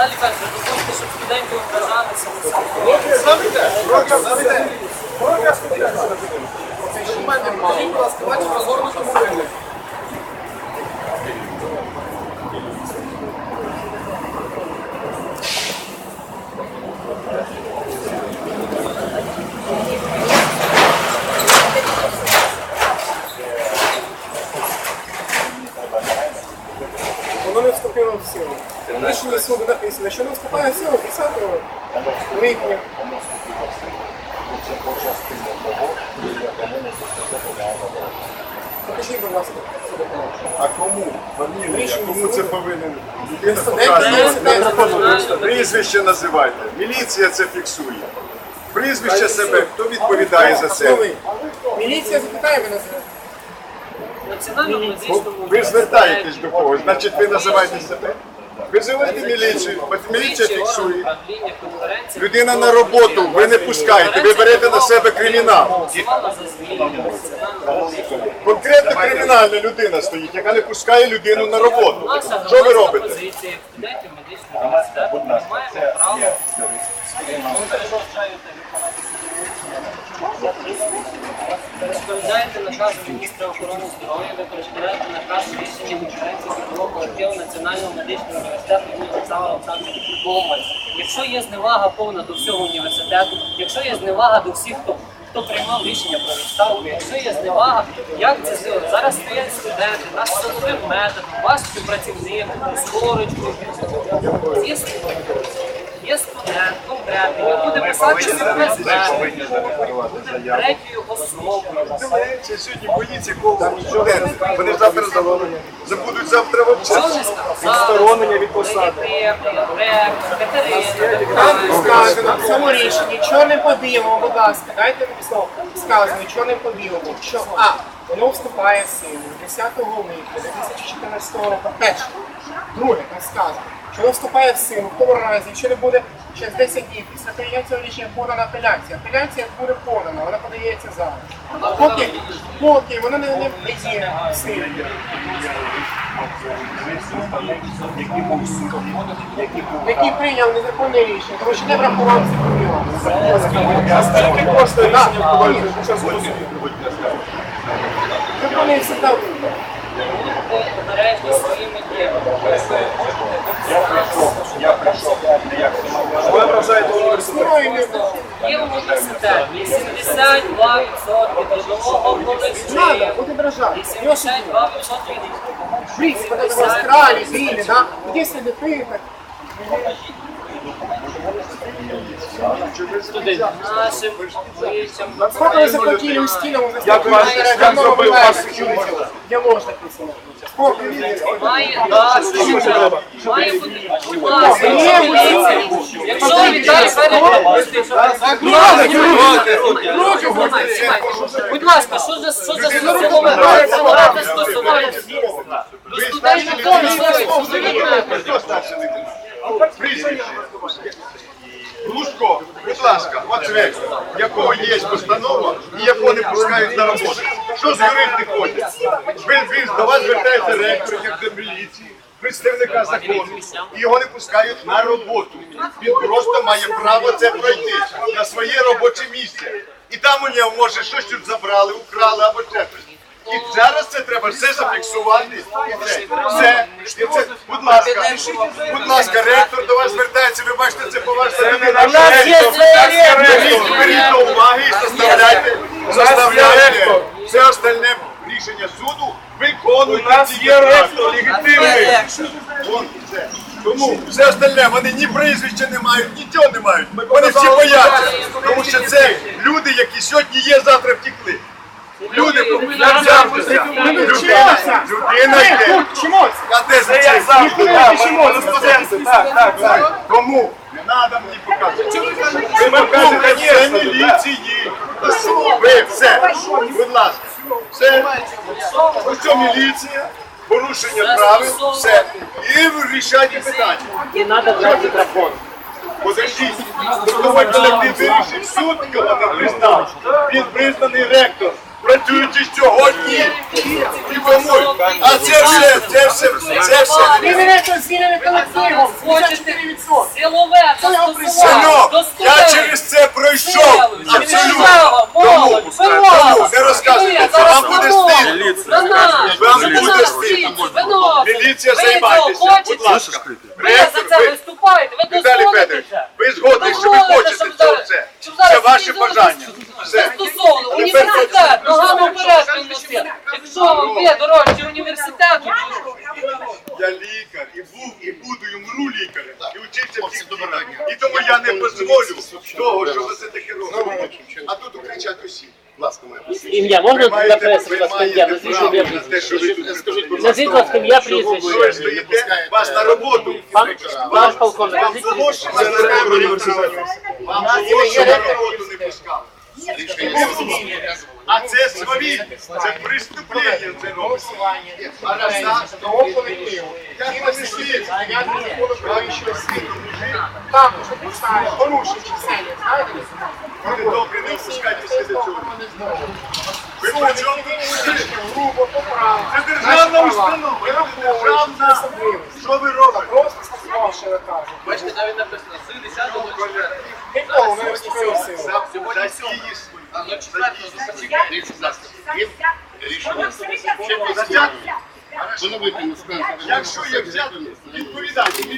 Далі кажуть, допустимо, щоб студенти ображалися на себе. Воно не вступило в силу. Рішенні суду написано, що не вступає в силу 30 липня. Покажіть, будь ласка. А кому? Фамілія, кому це повинен? Людина показує. Прізвище називайте. Міліція це фіксує. Прізвище себе, хто відповідає за це? Міліція запитає мене за Національному Ви звертаєтесь до когось, значить ви називаєте себе. Визивайте міліцію, міліція фіксує. Людина на роботу, ви не пускаєте, ви берете на себе кримінал. Конкретно кримінальна людина стоїть, яка не пускає людину на роботу. Що ви робите? маємо право Перешкоджаєте наказ міністра охорони здоров'я, ви перешкоджаєте наказ рішення конференції трудового колективу Національного медичного університету імені Олександра Олександровича Богомольця. Якщо є зневага повна до всього університету, якщо є зневага до всіх, хто хто приймав рішення про відставку, якщо є зневага, як це зробити? Зараз стоять студенти, наш силовим методом, ваш співпрацівник з корочкою. Є студент, є студент конкретний, він буде писати третьою особою. Це сьогодні боїться кого. Вони завтра забудуть, забудуть завтра Що вовчати. не сказали? від посади. Там сказано в цьому рішенні, що не по-білому, будь ласка, дайте мені слово. Сказано, що не по-білому, що А, воно вступає в силу 10 липня 2014 року. Перше. Друге, там сказано, що воно вступає в силу в тому разі, якщо не буде через 10 днів після прийняття цього рішення подана апеляція. Апеляція буде подана, вона подається зараз. Поки, поки вона не, не є в силі. який прийняв незаконне рішення, тому що не врахував ці Скільки коштує рішення впливання? Закони всі там. Обережні своїми діями. Ви вражаєте університет. Ну, і не Є університет, 82% трудового Надо, колективу. буде дрожати. Його собі. 82% Брикс, вот это в Австралии, Били, да? Где следы пыток? нашим вищим. Сколько вы заплатили у Стиля? Як ваш- як зробив ваш security? Где ложь написано? Має бути, якщо якщо ви Будь ласка, що за силове силове стосування? До студентів Хто старший лейтенант? Ласка, ви, якого є постанова і якого не пускають на роботу. Що з юрист не ходять? До вас звертається ректор, як до міліції, представника закону, і його не пускають на роботу. Він просто має право це пройти на своє робоче місце. І там у нього може щось тут забрали, украли або ще щось. І зараз це треба все зафіксувати. І все, і це, будь ласка, будь ласка, ректор до вас звертається, ви бачите, це поважна людина. У нас є своє Беріть, беріть до уваги і составляйте, составляйте все остальне рішення суду, виконуйте. У нас є ректор легітимний. Вон все. Тому все остальне, вони ні прізвища не мають, нічого не мають. Вони всі бояться. Тому що це люди, які сьогодні є, завтра втекли. Люди, як завжди, людина, людина йде. Чему? А де за це? Так, так, так. Тому не треба мені показувати. Ви покажете все міліції. Ви все, будь ласка. Все. Ось що міліція, порушення правил, все. І вирішайте питання. Не надо брати мікрофон. Подождіть, колектив вирішив суд, коли не признав. Він признаний ректор. Працюючи сьогодні. І тому, а це все, це все Це все. Звільнене звільнене колективом. Хочете 54%. силове Синок, я через це пройшов. Абсолютно. Молодь, Тому не розказуйте, це вам буде стидно. Вам буде стидно. Міліція Ви займайтеся, будь ласка. Ви за це виступаєте, ви дозволите ви згодні, що ви хочете це все. Це ваше бажання. Все. Застосовано. Університет, ногами вперед виносить. Якщо ви дорожчі університету, Я лікар, і був, і буду, і умру лікарем, і вчився в дітях. І тому я не дозволю того, що ви це таке робите. А тут кричать усі. Ім'я можна преси, будь ласка, ім'я? маєте Назвіть право ім'я на прізвище. вас на роботу. Пан, полковник, Вам вас на. Вам що на роботу не пускали. А це свавілля, це преступлення це. Голосування. Я не закону про вищу освіту. Також допускає порушень знаєте? Вони добре, не опускайтеся до цього. Ви Суд, при чому? фізично, грубо, поправ. Це державна установа, це державна. особливості. Що ви робите? Просто скасувавши накази. Бачите, навіть написано з 10 до 4. Ніколи не виступив силу. За дії свої. А до 4 зачекайте. Взяти? Якщо є взяти, відповідати.